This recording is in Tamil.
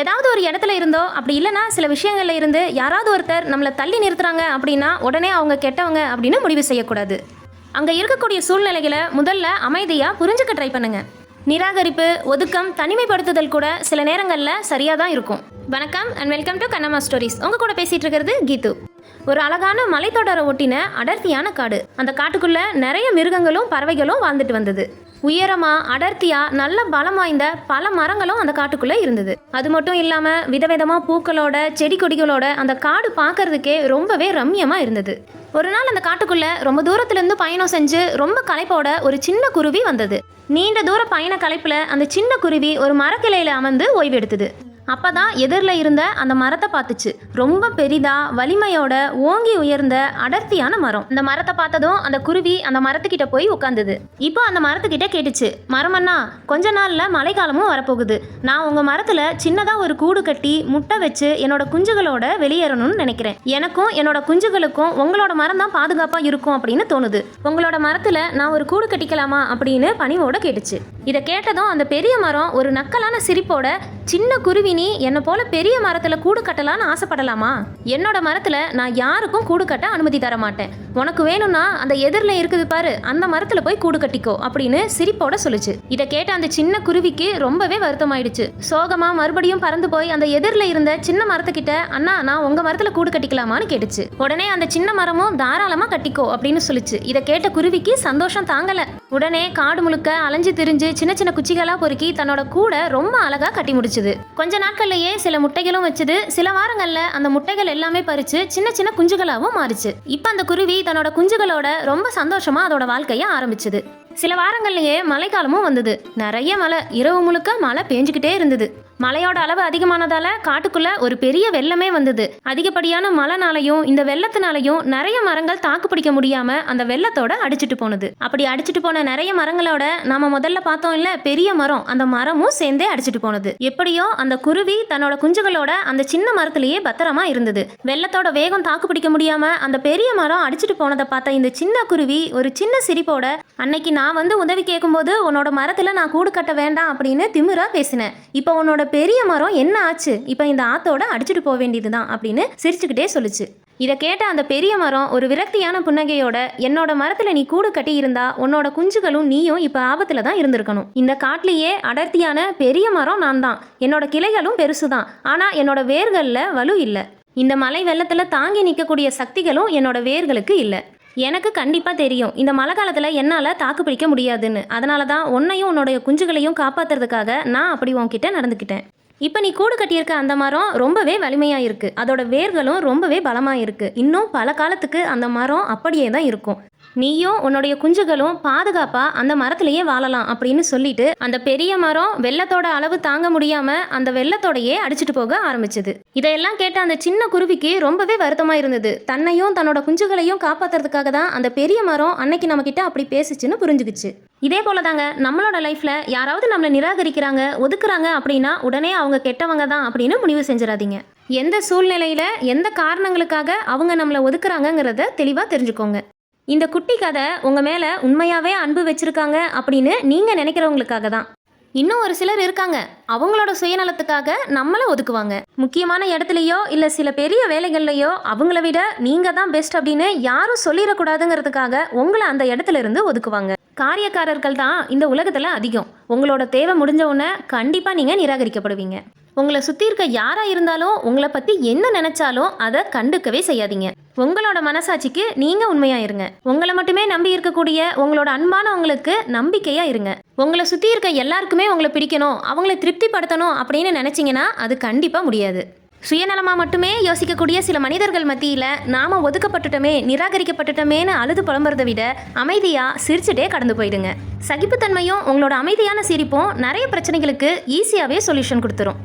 ஏதாவது ஒரு இடத்துல இருந்தோ அப்படி இல்லைன்னா சில விஷயங்களில் இருந்து யாராவது ஒருத்தர் நம்மளை தள்ளி நிறுத்துறாங்க அப்படின்னா உடனே அவங்க கெட்டவங்க அப்படின்னு முடிவு செய்யக்கூடாது. அங்கே இருக்கக்கூடிய சூழ்நிலைகளை முதல்ல அமைதியாக புரிஞ்சுக்க ட்ரை பண்ணுங்க. நிராகரிப்பு ஒதுக்கம் தனிமைப்படுத்துதல் கூட சில நேரங்களில் சரியாக தான் இருக்கும். வணக்கம் and welcome to Kannamma stories உங்கள் கூட பேசிகிட்டு இருக்கிறது கீது. ஒரு அழகான மலைத்தொடரை ஒட்டின அடர்த்தியான காடு. அந்த காட்டுக்குள்ள நிறைய மிருகங்களும் பறவைகளும் வாழ்ந்துட்டு வந்தது. உயரமா அடர்த்தியா நல்ல பலம் வாய்ந்த பல மரங்களும் அந்த காட்டுக்குள்ள இருந்தது. அது மட்டும் இல்லாம விதவிதமா பூக்களோட செடி கொடிகளோட அந்த காடு பார்க்கறதுக்கே ரொம்பவே ரம்யமா இருந்தது. ஒரு நாள் அந்த காட்டுக்குள்ள ரொம்ப தூரத்துல இருந்து பயணம் செஞ்சு ரொம்ப களைப்போட ஒரு சின்ன குருவி வந்தது. நீண்ட தூர பயண களைப்புல அந்த சின்ன குருவி ஒரு மரக்கிளையில அமர்ந்து ஓய்வு அப்போ தான் எதிரில் இருந்த அந்த மரத்தை பார்த்துச்சு. ரொம்ப பெரிதா வலிமையோட ஓங்கி உயர்ந்த அடர்த்தியான மரம். இந்த மரத்தை பார்த்ததும் அந்த குருவி அந்த மரத்துக்கிட்ட போய் உட்காந்துது இப்போ அந்த மரத்துக்கிட்ட கேட்டுச்சு மரமண்ணா கொஞ்ச நாளில் மழைக்காலமும் வரப்போகுது. நான் உங்கள் மரத்தில் சின்னதாக ஒரு கூடு கட்டி முட்டை வச்சு என்னோட குஞ்சுகளோட வெளியேறணும்னு நினைக்கிறேன். எனக்கும் என்னோட குஞ்சுகளுக்கும் உங்களோட மரம் தான் பாதுகாப்பாக இருக்கும் அப்படின்னு தோணுது. உங்களோட மரத்தில் நான் ஒரு கூடு கட்டிக்கலாமா? அப்படின்னு பணிவோட கேட்டுச்சு. இதை கேட்டதும் அந்த பெரிய மரம் ஒரு நக்கலான சிரிப்போட சின்ன குருவி நீ என்னை போல பெரிய மரத்தில் கூடு கட்டலான்னு ஆசைப்படலாமா? என்னோட மரத்தில் நான் யாருக்கும் கூடு கட்ட அனுமதி தர மாட்டேன். உனக்கு வேணும்னா அந்த எதிரில் இருக்குது பாரு அந்த மரத்தில் போய் கூடு கட்டிக்கோ அப்படின்னு சிரிப்போட சொல்லுச்சு. இதை கேட்ட அந்த சின்ன குருவிக்கு ரொம்பவே வருத்தமாயிடுச்சு. சோகமா மறுபடியும் பறந்து போய் அந்த எதிரில் இருந்த சின்ன மரத்துக்கிட்ட அண்ணா நான் உங்க மரத்தில் கூடு கட்டிக்கலாமான்னு கேட்டுச்சு. உடனே அந்த சின்ன மரமும் தாராளமாக கட்டிக்கோ அப்படின்னு சொல்லுச்சு. இதை கேட்ட குருவிக்கு சந்தோஷம் தாங்கலை. உடனே காடு முழுக்க அலைஞ்சு திரிஞ்சு சின்ன சின்ன குச்சிகளாக பொறுக்கி தன்னோட கூட ரொம்ப அழகாக கட்டி முடிச்சுது. கொஞ்ச நாட்கள்லயே சில முட்டைகளும் வச்சுது. சில வாரங்களில் அந்த முட்டைகள் எல்லாமே பறிச்சு சின்ன சின்ன குஞ்சுகளாகவும் மாறிச்சு. இப்போ அந்த குருவி தன்னோட குஞ்சுகளோட ரொம்ப சந்தோஷமா அதோட வாழ்க்கையை ஆரம்பிச்சது. சில வாரங்கள்லயே மழைக்காலமும் வந்தது. நிறைய மழை இரவு முழுக்க மழை பேஞ்சுக்கிட்டே இருந்தது. மழையோட அளவு அதிகமானதால காட்டுக்குள்ள ஒரு பெரிய வெள்ளமே வந்தது. அதிகப்படியான மழைனாலையும் இந்த வெள்ளத்தினாலையும் நிறைய மரங்கள் தாக்கு பிடிக்க முடியாம அந்த வெள்ளத்தோட அடிச்சிட்டு போனது. அப்படி அடிச்சிட்டு போன நிறைய மரங்களோட நாம முதல்ல பார்த்தோம் இல்ல பெரிய மரம் அந்த மரமும் சேர்ந்தே அடிச்சிட்டு போனது. எப்படியோ அந்த குருவி தன்னோட குஞ்சுகளோட அந்த சின்ன மரத்திலேயே பத்திரமா இருந்தது. வெள்ளத்தோட வேகம் தாக்கு பிடிக்க முடியாம அந்த பெரிய மரம் அடிச்சிட்டு போனதை பார்த்த இந்த சின்ன குருவி ஒரு சின்ன சிரிப்போட அன்னைக்கு நான் வந்து உதவி கேட்கும்போது உன்னோட மரத்தில் நான் கூடு கட்ட வேண்டாம் அப்படின்னு திமிரா பேசினேன். இப்போ உன்னோட பெரிய மரம் என்ன ஆச்சு? இப்போ இந்த ஆத்தோட அடிச்சிட்டு போக வேண்டியதுதான் அப்படின்னு சிரிச்சுக்கிட்டே சொல்லுச்சு. இதை கேட்ட அந்த பெரிய மரம் ஒரு விரக்தியான புன்னகையோட என்னோட மரத்தில் நீ கூடு கட்டி இருந்தா உன்னோட குஞ்சுகளும் நீயும் இப்போ ஆபத்தில் தான் இருந்திருக்கணும். இந்த காட்டிலேயே அடர்த்தியான பெரிய மரம் நான் தான். என்னோட கிளைகளும் பெருசு தான் ஆனால் என்னோட வேர்களில் வலு இல்லை. இந்த மலை வெள்ளத்தில் தாங்கி நிற்கக்கூடிய சக்திகளும் என்னோட வேர்களுக்கு இல்லை. எனக்கு கண்டிப்பாக தெரியும். இந்த மழை காலத்தில் என்னால் தாக்கு பிடிக்க முடியாதுன்னு. அதனால தான் உன்னையும் உன்னோடைய குஞ்சுகளையும் காப்பாத்துறதுக்காக நான் அப்படி உன்கிட்ட நடந்துக்கிட்டேன். இப்போ நீ கூடு கட்டியிருக்க அந்த மரம் ரொம்பவே வலிமையாக இருக்குது அதோட வேர்களும் ரொம்பவே பலமாக இருக்குது இன்னும் பல காலத்துக்கு அந்த மரம் அப்படியே தான் இருக்கும். நீயும் உன்னுடைய குஞ்சுகளும் பாதுகாப்பாக அந்த மரத்திலேயே வாழலாம் அப்படின்னு சொல்லிட்டு அந்த பெரிய மரம் வெள்ளத்தோட அளவு தாங்க முடியாமல் அந்த வெள்ளத்தோடையே அடிச்சிட்டு போக ஆரம்பிச்சது. இதையெல்லாம் கேட்ட அந்த சின்ன குருவிக்கு ரொம்பவே வருத்தமாக இருந்தது. தன்னையும் தன்னோட குஞ்சுகளையும் காப்பாத்துறதுக்காக தான் அந்த பெரிய மரம் அன்னைக்கு நம்மக்கிட்ட அப்படி பேசிச்சுன்னு புரிஞ்சுக்கிச்சு இதே போல தாங்க நம்மளோட லைஃப்பில் யாராவது நம்மளை நிராகரிக்கிறாங்க ஒதுக்குறாங்க அப்படின்னா உடனே அவங்க கெட்டவங்க தான் அப்படின்னு முடிவு செஞ்சிடாதீங்க. எந்த சூழ்நிலையில் எந்த காரணங்களுக்காக அவங்க நம்மளை ஒதுக்குறாங்கங்கிறத தெளிவாக தெரிஞ்சுக்கோங்க. இந்த குட்டி கதை உங்கள் மேலே உண்மையாகவே அன்பு வச்சுருக்காங்க அப்படின்னு நீங்கள் நினைக்கிறவங்களுக்காக தான். இன்னும் ஒரு சிலர் இருக்காங்க. அவங்களோட சுயநலத்துக்காக நம்மளை ஒதுக்குவாங்க. முக்கியமான இடத்துலையோ இல்லை சில பெரிய வேலைகள்லையோ அவங்கள விட நீங்கள் தான் பெஸ்ட் அப்படின்னு யாரும் சொல்லிடக்கூடாதுங்கிறதுக்காக உங்களை அந்த இடத்துல இருந்து ஒதுக்குவாங்க. காரியக்காரர்கள் தான் இந்த உலகத்தில் அதிகம். உங்களோட தேவை முடிஞ்ச உடனே கண்டிப்பாக நீங்கள் நிராகரிக்கப்படுவீங்க. உங்களை சுற்றி இருக்க யாராக இருந்தாலும் உங்களை பற்றி என்ன நினச்சாலும் அதை கண்டுக்கவே செய்யாதீங்க. உங்களோட மனசாட்சிக்கு நீங்கள் உண்மையாக இருங்க. உங்களை மட்டுமே நம்பி இருக்கக்கூடிய உங்களோட அன்பானவங்களுக்கு நம்பிக்கையாக இருங்க. உங்களை சுற்றி இருக்க எல்லாருக்குமே உங்களை பிடிக்கணும் அவங்கள திருப்திப்படுத்தணும் அப்படின்னு நினச்சிங்கன்னா அது கண்டிப்பாக முடியாது. சுயநலமாக மட்டுமே யோசிக்கக்கூடிய சில மனிதர்கள் மத்தியில் நாம ஒதுக்கப்பட்டுட்டோமே நிராகரிக்கப்பட்டுட்டோமேன்னு அழுது புலம்புறதை விட அமைதியாக சிரிச்சுட்டே கடந்து போயிடுங்க. சகிப்புத்தன்மையும் உங்களோட அமைதியான சிரிப்பும் நிறைய பிரச்சனைகளுக்கு ஈஸியாகவே சொல்யூஷன் கொடுத்துரும்.